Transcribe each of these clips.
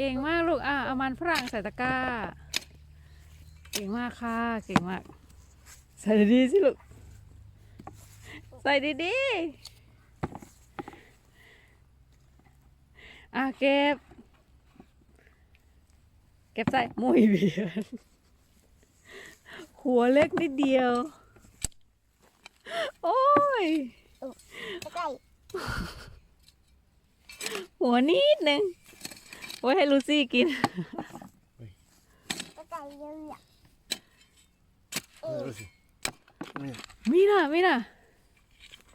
เก่งมากลูกอะเอามันฝรั่งใส่ตะกร้า เก่งมากค่ะ เก่งมาก ใส่ดีๆสิลูก ใส่ดีๆอะเก็บ เก็บใส่มุยเบียนหัวเล็กนิดเดียว โอ้ยใกล้หัวนิดนึง ไว้ให้ลูซี่กิน ใกล้เยอะ Mira, Lucy. Mira. มีน่ะมีน่ะ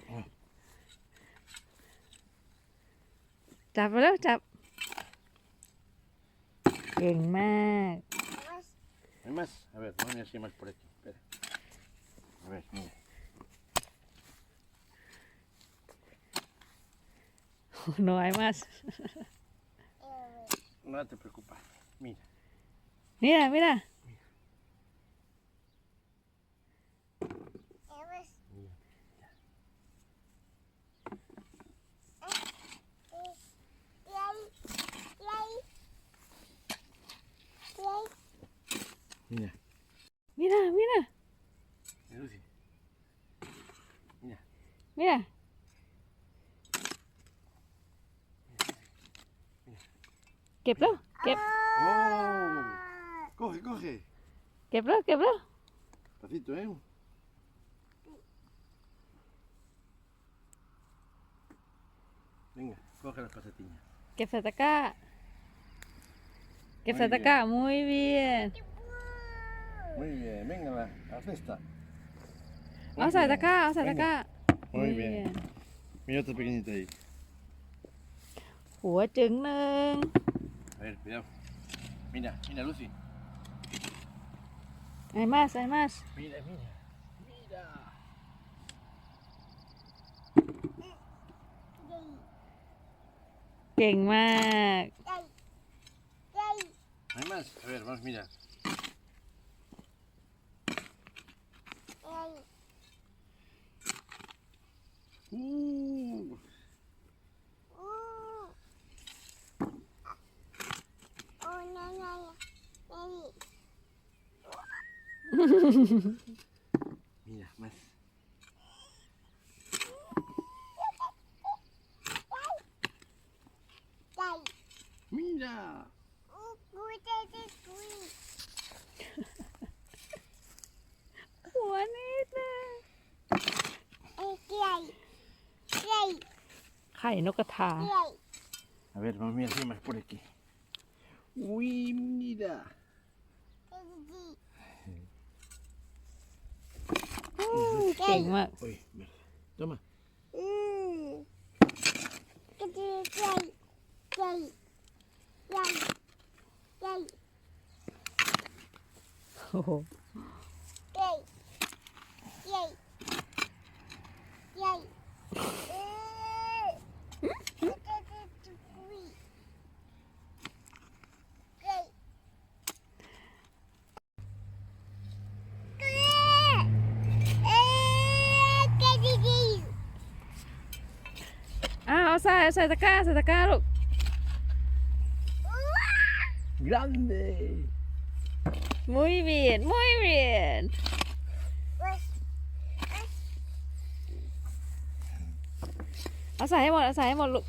อืม จับไปแล้วจับ เก่งมาก ¿Hay más? A ver, vamos a ver si hay más por aquí. Espera. A ver, mira. น้อยมาก No te preocupes. Mira. นี่น่ะมีน่ะ Mira. มีน่ะมีน่ะ Mira, Lucy. มีน่ะ เก็บแล้วเก็บ ¡Oh! Coge, coge. เก็บแล้วเก็บแล้ว Pacito, ¿eh? Venga, coge las pasatillas. เก็บใส่ตะกร้า เก็บใส่ตะกร้ามุ้ยเวียน Muy bien, venga a la, a la cesta. เอาใส่ตะกร้าเอาใส่ตะกร้า Muy bien. Mira otra pequeñita ahí. หัวจึงหนึ่ง A ver, cuidado. Mira, mira, Lucy. ไอ้มาสไอ้มาส Mira, mira. Mira. เก่งมาก Hay más. A ver, vamos, mira. Uh, Mira, más. Mira. หัวนิดนึงไข่นกกระทา A ver, vamos, mira, sí, más por aquí. Uy, mira. เก่งมาก Uy, mira. Toma. โอ้โหอ้าวเอาใส่ เอาใส่ตะกร้าใส่ตะกร้าลูก Grande. muy bien muy bien เอาใส่ให้หมดเอาใส่ให้หมดลูก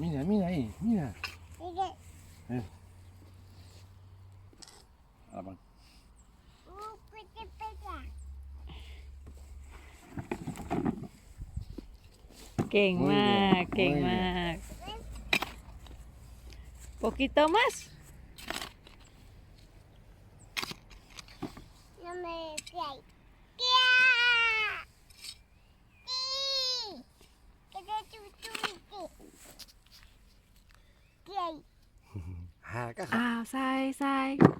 Mira, mira ahí, mira. A la mano. เก่งมาก Muy bien, เก่ง muy มาก poquito más No me cae. Acá. อ้าวใส่ใส่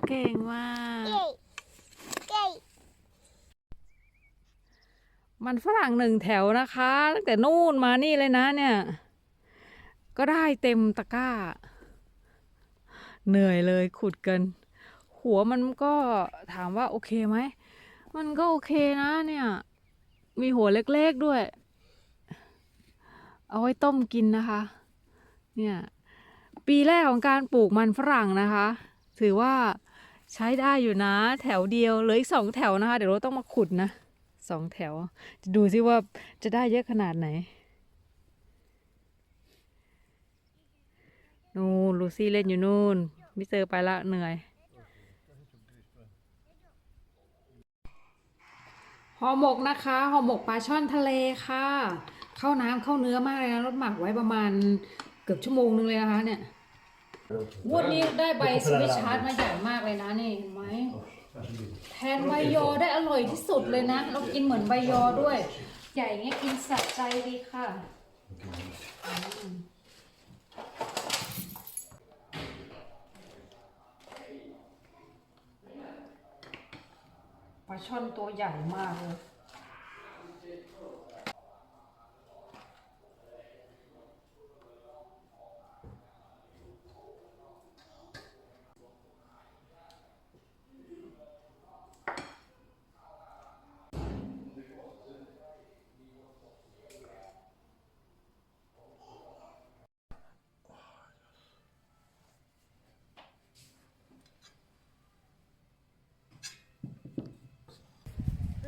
เก่งมาก มันฝรั่งหนึ่งแถวนะคะตั้งแต่นู่นมานี่เลยนะเนี่ย ก็ได้เต็มตะกร้า เหนื่อยเลยขุดกัน หัวมันก็ถามว่าโอเคไหม มันก็โอเคนะเนี่ย มีหัวเล็กๆด้วย เอาไว้ต้มกินนะคะ เนี่ย ปีแรกของการปลูกมันฝรั่งนะคะ ถือว่าใช้ได้อยู่นะ แถวเดียวเหลืออีกสองแถวนะคะ เดี๋ยวเราต้องมาขุดนะ สองแถว จะดูซิว่าจะได้เยอะขนาดไหน นู่นลูซี่เล่นอยู่นู่น มิเตอร์ไปละเหนื่อย ห่อหมกนะคะ ห่อหมกปลาช่อนทะเลค่ะ เข้าน้ำเข้าเนื้อมากเลยนะรสหมักไว้ประมาณเกือบชั่วโมงนึงเลยนะคะเนี่ยวดนี้ได้ใบสวิตชาร์ดมาใหญ่มากเลยนะนี่เห็นไหม แทนใบยอได้อร่อยที่สุดเลยนะ เรากินเหมือนใบยอด้วย ใหญ่เงี้ยกินสะใจดีค่ะ ปลาช่อนตัวใหญ่มากเลย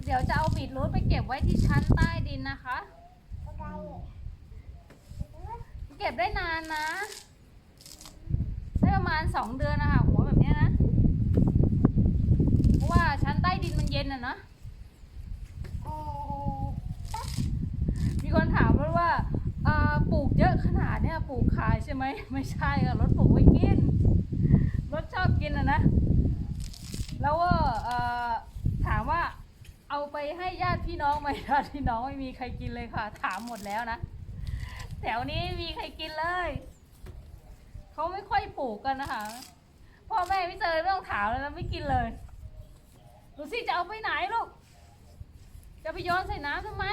เดี๋ยวจะเอาบีทรูทไปเก็บไว้ที่ชั้นใต้ดินนะคะ เก็บได้นานนะ ได้ประมาณสองเดือนนะคะหัวแบบเนี้ยนะ เพราะว่าชั้นใต้ดินมันเย็นอะเนาะมีคนถามว่าปลูกเยอะขนาดเนี้ยปลูกขายใช่ไหมไม่ใช่ค่ะรถปลูกไว้กินรถชอบกินอะนะ แล้วก็เอ่อถามว่าเอา ไปให้ญาติพี่น้องไหมญาติพี่น้องไม่มีใครกินเลยค่ะ ถามหมดแล้วนะแถวนี้ไม่มีใครกินเลยเขาไม่ค่อยปลูกกันนะคะพ่อแม่พี่เจอไม่ต้องถามเลยนะไม่กินเลยดูสิจะเอาไปไหนลูกจะไปโยนใส่น้ำทำไม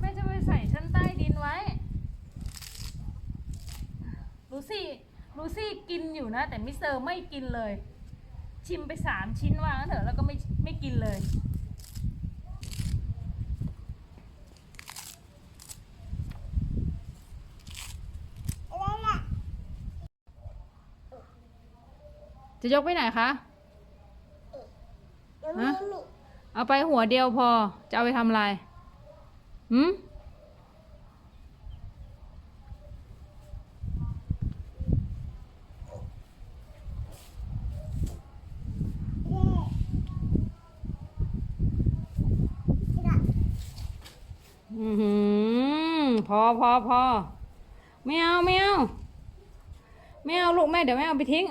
แม่จะไปใส่ชั้นใต้ดินไว้ลูซี่ลูซี่กินอยู่นะ แต่มิสเตอร์ไม่กินเลย ชิมไปสามชิ้นว่างั้นเถอะแล้วก็ไม่ไม่กินเลย จะยกไปไหนคะ ฮะ เอาไปหัวเดียวพอ จะเอาไปทำอะไรหืม อือหือ พอพอพอไม่เอาไม่เอาไม่เอาลูกแม่เดี๋ยวแม่เอาไปทิ้ง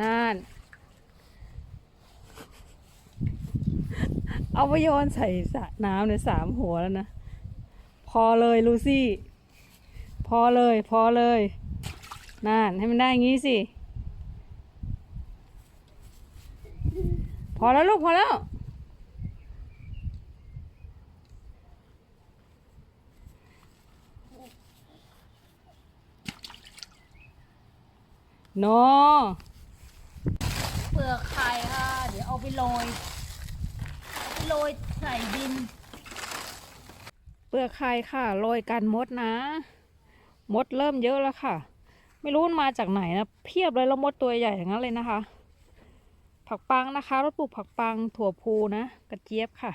นั่น เอาไปโยนใส่สระน้ำในสามหัวแล้วนะ อเลยลูซี่ พอเลย พอเลยนั่นให้มันได้อย่างงี้สิ พอแล้วลูก พอแล้ว โน เปลือกไข่ค่ะ เดี๋ยวเอาไปโรยเอาไปโรยใส่ดิน ลือกไข่ค่ะโรยกันมดนะ มดเริ่มเยอะแล้วค่ะ ไม่รู้มันมาจากไหนนะเพียบเลยแล้วมดตัวใหญ่อย่างนั้นเลยนะคะ ผักปังนะคะรถปลูกผักปังถั่วพูนะ กระเจี๊ยบค่ะ